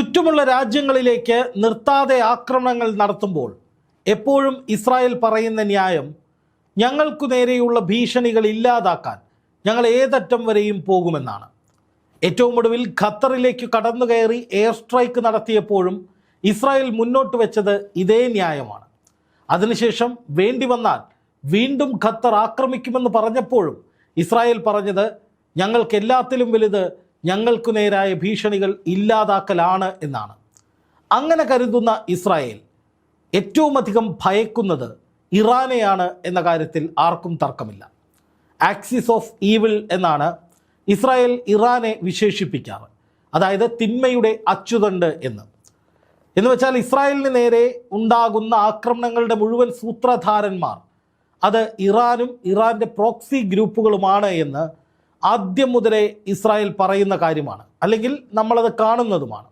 ചുറ്റുമുള്ള രാജ്യങ്ങളിലേക്ക് നിർത്താതെ ആക്രമണങ്ങൾ നടത്തുമ്പോൾ എപ്പോഴും ഇസ്രായേൽ പറയുന്ന ന്യായം ഞങ്ങൾക്കു നേരെയുള്ള ഭീഷണികൾ ഇല്ലാതാക്കാൻ ഞങ്ങൾ ഏതറ്റം വരെയും പോകുമെന്നാണ്. ഏറ്റവും ഒടുവിൽ ഖത്തറിലേക്ക് കടന്നു കയറി എയർ സ്ട്രൈക്ക് നടത്തിയപ്പോഴും ഇസ്രായേൽ മുന്നോട്ട് വെച്ചത് ഇതേ ന്യായമാണ്. അതിനുശേഷം വേണ്ടി വന്നാൽ വീണ്ടും ഖത്തർ ആക്രമിക്കുമെന്ന് പറഞ്ഞപ്പോഴും ഇസ്രായേൽ പറഞ്ഞത് ഞങ്ങൾക്ക് എല്ലാത്തിലും വലുത് ഞങ്ങൾക്കു നേരായ ഭീഷണികൾ ഇല്ലാതാക്കലാണ് എന്നാണ്. അങ്ങനെ കരുതുന്ന ഇസ്രായേൽ ഏറ്റവും അധികം ഭയക്കുന്നത് ഇറാനെയാണ് എന്ന കാര്യത്തിൽ ആർക്കും തർക്കമില്ല. ആക്സിസ് ഓഫ് ഈവിൾ എന്നാണ് ഇസ്രായേൽ ഇറാനെ വിശേഷിപ്പിക്കാറ്. അതായത് തിന്മയുടെ അച്ചുതണ്ട് എന്ന്. എന്ന് വെച്ചാൽ ഇസ്രായേലിന് നേരെ ഉണ്ടാകുന്ന ആക്രമണങ്ങളുടെ മുഴുവൻ സൂത്രധാരന്മാർ അത് ഇറാനും ഇറാന്റെ പ്രോക്സി ഗ്രൂപ്പുകളുമാണ് എന്ന് ആദ്യം മുതലേ ഇസ്രായേൽ പറയുന്ന കാര്യമാണ്. അല്ലെങ്കിൽ നമ്മളത് കാണുന്നതുമാണ്.